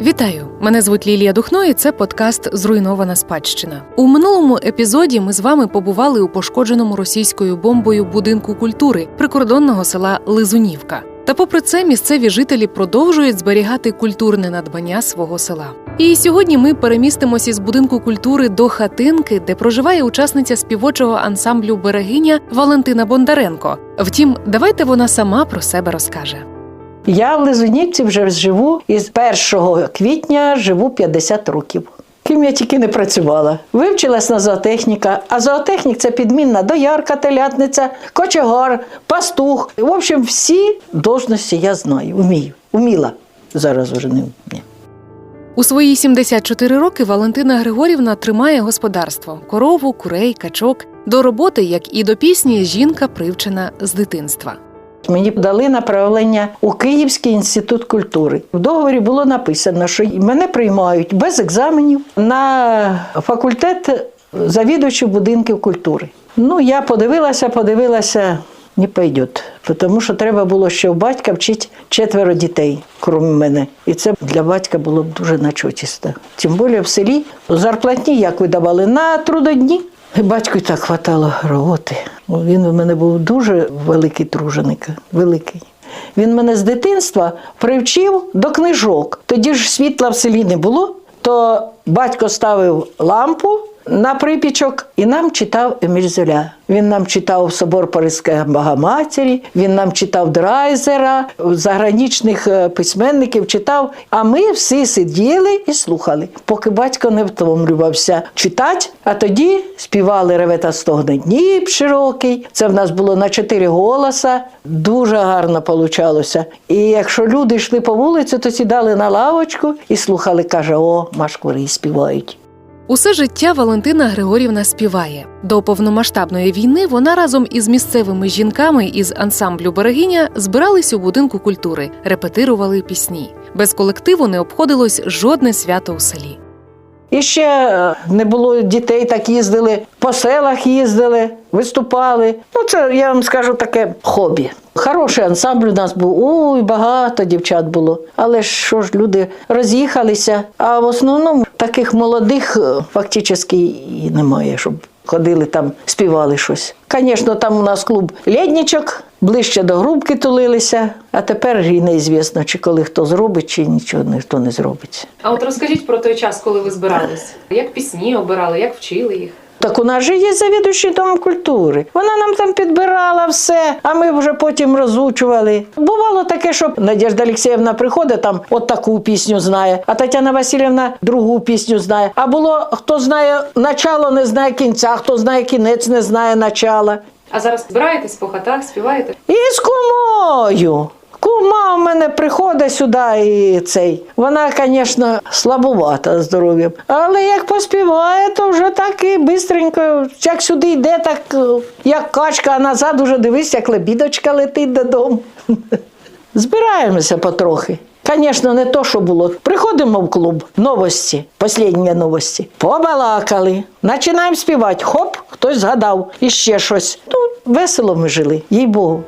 Вітаю! Мене звуть Лілія Духно, і це подкаст Зруйнована спадщина. У минулому епізоді ми з вами побували у пошкодженому російською бомбою будинку культури прикордонного села Лизунівка. Та, попри це, місцеві жителі продовжують зберігати культурне надбання свого села. І сьогодні ми перемістимось із будинку культури до хатинки, де проживає учасниця співочого ансамблю Берегиня Валентина Бондаренко. Втім, давайте вона сама про себе розкаже. Я в Лизунівці вже живу і з 1 квітня живу 50 років. Ким я тільки не працювала. Вивчилась на зоотехніка, а зоотехнік це підмінна доярка, телятниця, кочегар, пастух. В общем, всі должності я знаю, вмію. Уміла. Зараз вже не вмію. У свої 74 роки Валентина Григорівна тримає господарство корову, курей, качок. До роботи, як і до пісні, жінка привчена з дитинства. Мені дали направлення у Київський інститут культури. В договорі було написано, що мене приймають без екзаменів на факультет завідувачів будинків культури. Ну, я подивилася, подивилася, не пойдет, тому що треба було у батька вчити четверо дітей, крім мене. І це для батька було б дуже начотісто. Тим більше в селі зарплатні як видавали на трудодні. І батьку так хватало роботи. Він у мене був дуже великий труженик, великий. Він мене з дитинства привчив до книжок. Тоді ж світла в селі не було, то батько ставив лампу на припічок і нам читав Еміль Золя. Він нам читав Собор Паризької Богоматері, він нам читав Драйзера, заграничних е, письменників читав. А ми всі сиділи і слухали, поки батько не втомлювався читати. А тоді співали ревета стогне Дніп широкий. Це в нас було на чотири голоса. Дуже гарно получалося. І якщо люди йшли по вулиці, то сідали на лавочку і слухали, каже: О, машкури співають. Усе життя Валентина Григорівна співає. До повномасштабної війни вона разом із місцевими жінками із ансамблю Берегиня збирались у будинку культури, репетирували пісні. Без колективу не обходилось жодне свято у селі. І ще е, не було дітей, так їздили, по селах їздили, виступали. Ну, це я вам скажу таке хобі. Хороший ансамбль у нас був. Ой, багато дівчат було. Але що ж люди роз'їхалися. А в основному таких молодих е, фактично і немає, щоб ходили там, співали щось. Звісно, там у нас клуб лєднічок, ближче до грубки тулилися, а тепер і неізвісно, чи коли хто зробить, чи нічого ніхто не зробить. А от розкажіть про той час, коли ви збирались. Як пісні обирали, як вчили їх? Так у нас же є завідуючий дом культури. Вона нам там підбирала все, а ми вже потім розучували. Бувало таке, що Надежда Олексіївна приходить там от таку пісню знає, а Тетяна Васильівна другу пісню знає. А було хто знає начало, не знає кінця, хто знає кінець, не знає начала. А зараз збираєтесь по хатах, співаєте? І з кумою. Кума в мене приходить сюди і цей. Вона, звісно, слабувата здоров'ям. Але як поспіває, то вже так і бистренько. Як сюди йде, так е, як качка, а назад уже дивись, як лебідочка летить додому. Збираємося потрохи. Звісно, не то, що було. Приходимо в клуб, новості, останні новості. Побалакали, починаємо співати. Хоп, хтось згадав і ще щось. Ну, весело ми жили, їй Богу.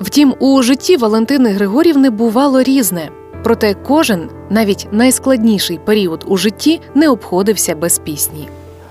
Втім, у житті Валентини Григорівни бувало різне. Проте кожен, навіть найскладніший період у житті, не обходився без пісні.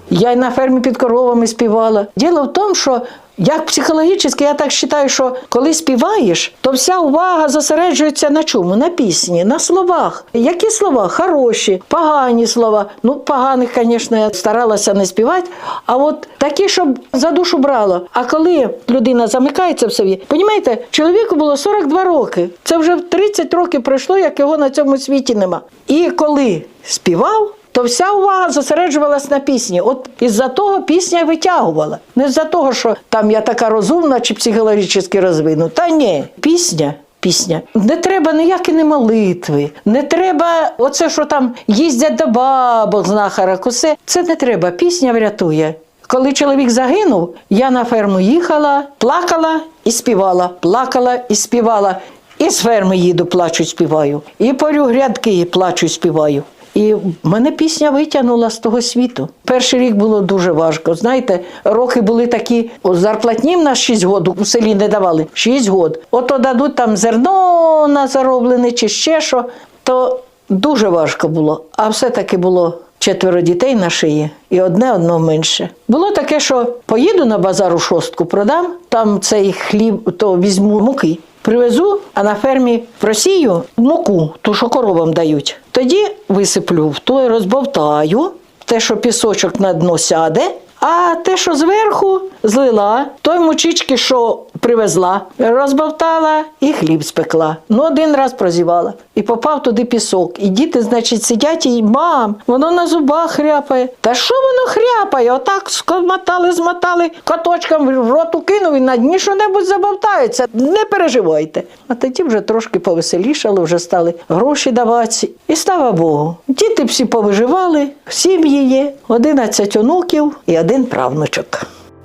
Я й на фермі під коровами співала. Діло в тому, що як психологічно, я так вважаю, що коли співаєш, то вся увага зосереджується на чому? На пісні, на словах. Які слова? Хороші, погані слова. Ну, поганих, звісно, я старалася не співати. А от такі, щоб за душу брало. А коли людина замикається в собі, розумієте, чоловіку було 42 роки. Це вже 30 років пройшло, як його на цьому світі нема. І коли співав, то вся увага зосереджувалась на пісні. От із-за того пісня витягувала. Не з-за того, що там я така розумна чи психологічно розвинута. Та ні, пісня. Пісня. Не треба ніякі не молитви, не треба оце, що там їздять до бабок, знахарок, усе. Це не треба. Пісня врятує. Коли чоловік загинув, я на ферму їхала, плакала і співала, плакала і співала. І з ферми їду, плачу, співаю. І порю грядки, плачу, співаю. І мене пісня витягнула з того світу. Перший рік було дуже важко. Знаєте, роки були такі, зарплатні в нас 6 років у селі не давали. 6 років. Ото дадуть там зерно на зароблене чи ще що, то Дуже важко було, а все-таки було четверо дітей на шиї і одне одно менше. Було таке, що поїду на базар у шостку, продам, там цей хліб, то візьму муки. Привезу, а на фермі просію муку, ту, що коровам дають. Тоді висиплю в той розбовтаю, те, що пісочок на дно сяде, а те, що зверху злила, той мучички, що привезла, розбовтала і хліб спекла. Ну, один раз прозівала. І попав туди пісок. І діти, значить, сидять і мам, воно на зубах хряпає. Та що воно хряпає? Отак скомотали, змотали, каточком в рот укинув і на дні що-небудь забовтається. Не переживайте. А тоді вже трошки повеселішало, вже стали гроші давати. І слава Богу, діти всі повиживали, сім'ї є, 11 онуків і один правнучок.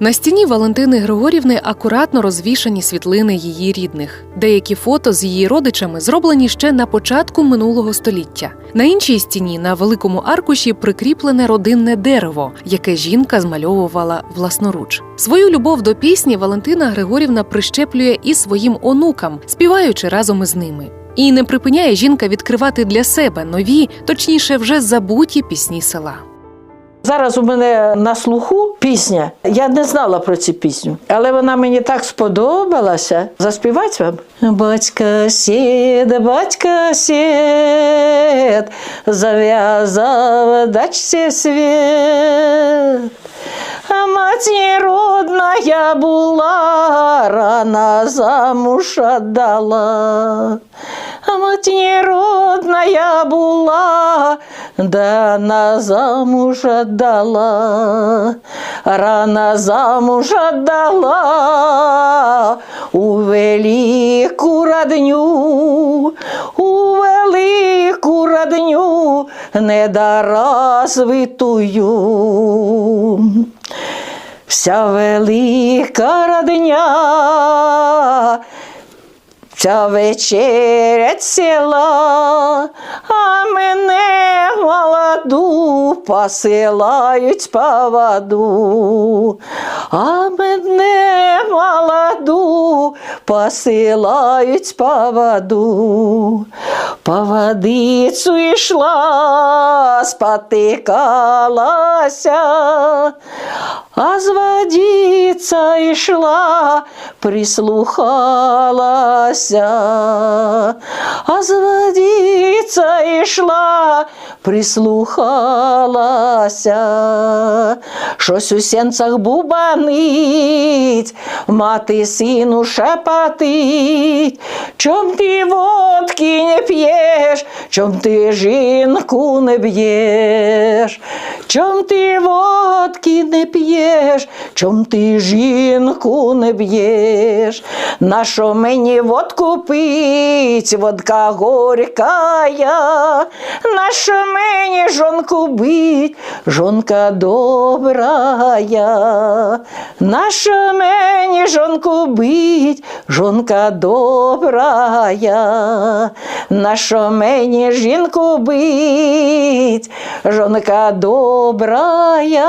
На стіні Валентини Григорівни акуратно розвішані світлини її рідних. Деякі фото з її родичами зроблені ще на початку минулого століття. На іншій стіні на великому аркуші прикріплене родинне дерево, яке жінка змальовувала власноруч. Свою любов до пісні Валентина Григорівна прищеплює і своїм онукам, співаючи разом із ними. І не припиняє жінка відкривати для себе нові, точніше, вже забуті пісні села. Зараз у мене на слуху пісня. Я не знала про цю пісню, але вона мені так сподобалася. Заспівати вам? Батька сід, батька сід, зав'язав дачці світ. А мать я була, рано замуж отдала. Мать родна я була, да на замуж отдала. Рано замуж отдала у велику родню, у велику родню недоразвитую. Вся велика родня, вся вечерять села, а мене молоду посилають по воду, а мене молоду посилають по воду. По водицю йшла, спотикалася, а зводиться водиця йшла, прислухалася, а з водиця йшла, прислухалася, щось у сенцях бубанить, мати сину шепатить, чом ти водки не п'єш, чом ти жінку не б'єш, чом ти водки не п'єш, чом ти жінку не б'єш, на що мені водку пить, водка горькая, на що мені жонку бить, жонка добрая, на що мені жонку бить, жонка добрая, на що мені жінку бить, жонка добрая,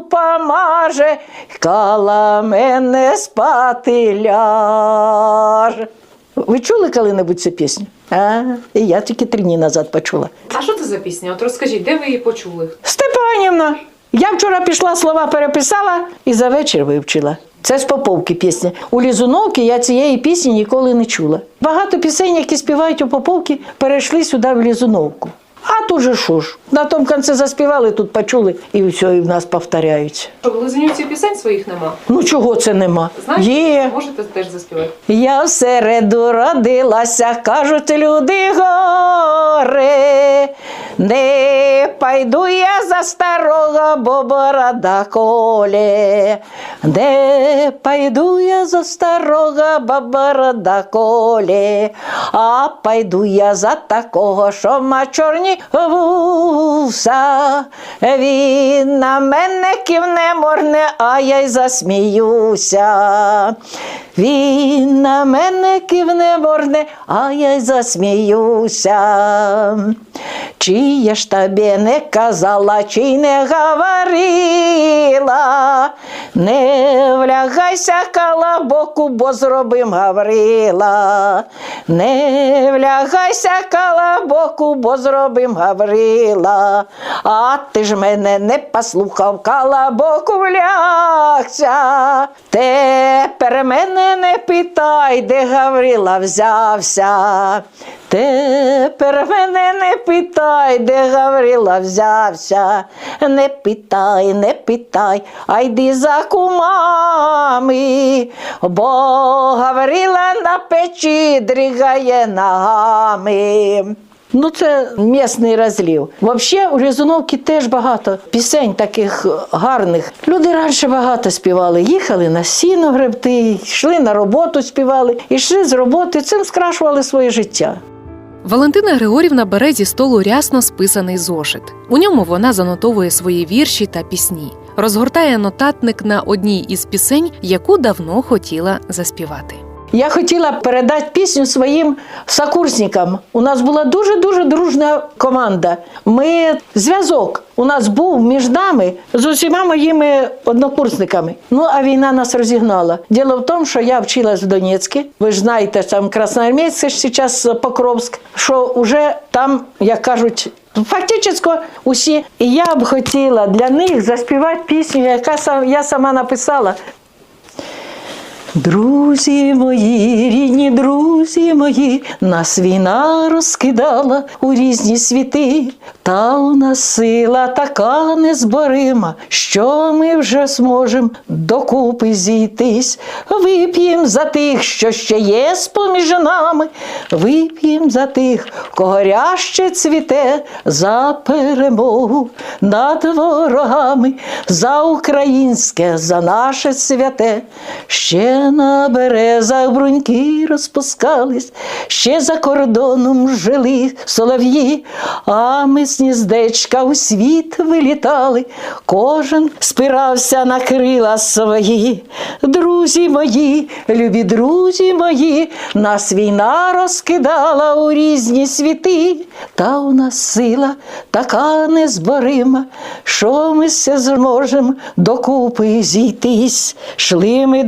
помаже, кала мене спати ляже. Ви чули коли-небудь цю пісню? А, і я тільки три дні назад почула. А що це за пісня? От розкажіть, де ви її почули? Степанівна. Я вчора пішла слова переписала і за вечір вивчила. Це з Поповки пісня. У Лізуновки я цієї пісні ніколи не чула. Багато пісень, які співають у Поповки, перейшли сюди в Лізуновку. А тут же що ж? На тому кінці заспівали, тут почули, і все, і в нас повторяються. Що в Лизанівці пісень своїх нема? Ну чого це нема? Знаєте, Є. можете теж заспівати. Я в середу родилася, кажуть люди горе. Не пойду я за старого, бо борода коле. Не пойду я за старого, бо борода коле. А пойду я за такого, що ма чорні вуса. Він на мене кивне морне, а я й засміюся. Він на мене кивне морне, а я й засміюся. Чи я ж тобі не казала, чи не говорила, не влягайся колобоку, бо зробим Гаврила. Не влягайся колобоку, бо зробим Гаврила. А ти ж мене не послухав, колобоку влягся. Тепер мене не питай, де Гаврила взявся. Тепер мене не питай, де Гаврила взявся. Не питай, не питай, а йди за кумами, бо Гаврила на печі дрігає ногами. Ну, це місний розлів. Взагалі, у Рязуновки теж багато пісень таких гарних. Люди раніше багато співали. Їхали на сіно гребти, йшли на роботу, співали, йшли з роботи, цим скрашували своє життя. Валентина Григорівна бере зі столу рясно списаний зошит. У ньому вона занотовує свої вірші та пісні, розгортає нотатник на одній із пісень, яку давно хотіла заспівати. Я хотіла передати пісню своїм сокурсникам. У нас була дуже-дуже дружна команда. Ми зв'язок у нас був між нами з усіма моїми однокурсниками. Ну а війна нас розігнала. Діло в тому, що я вчилась в Донецьку. Ви ж знаєте, там Красноармійськ, зараз Покровськ, що вже там, як кажуть. Фактично усі. І я б хотіла для них заспівати пісню, яка я сама написала. Друзі мої, рідні друзі мої, нас війна розкидала у різні світи, та у нас сила така незборима, що ми вже зможем докупи зійтись. Вип'єм за тих, що ще є поміж нами, вип'єм за тих, кого ряще цвіте, за перемогу над ворогами, за українське, за наше святе. Ще на березах бруньки розпускались, ще за кордоном жили солов'ї, а ми з гніздечка у світ вилітали, кожен спирався на крила свої. Друзі мої, любі друзі мої, нас війна розкидала у різні світи, та у нас сила така незборима, що ми все зможем докупи зійтись. Шли ми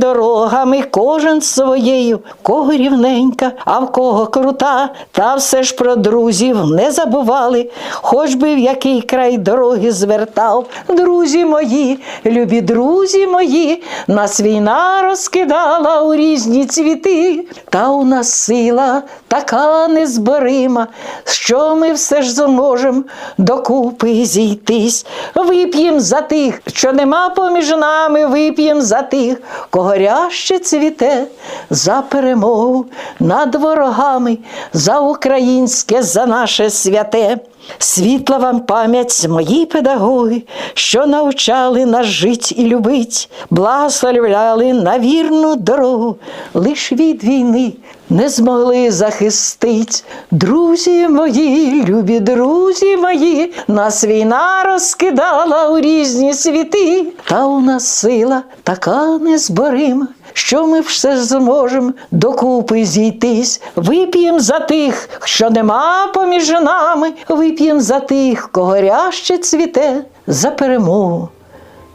дорогами, кожен своєю, кого рівненька, а в кого крута, та все ж про друзів не забували, хоч би в який край дороги звертав. Друзі мої, любі друзі мої, нас війна розкидала у різні цвіти, та у нас сила така незборима, що ми все ж зможем докупи зійтись. Вип'єм за тих, що нема поміж нами, вип'єм за тих, кого ряще цвіте, за перемогу над ворогами, за українське, за наше святе. Світла вам пам'ять, мої педагоги, що навчали нас жить і любить, благословляли на вірну дорогу, лиш від війни не змогли захистить. Друзі мої, любі друзі мої, нас війна розкидала у різні світи, та у нас сила така незборима. Що ми все зможем докупи зійтись, вип'єм за тих, що нема поміж нами, вип'єм за тих, кого ряще цвіте, за перемогу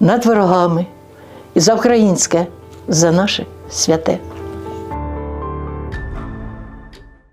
над ворогами. І за українське, за наше святе.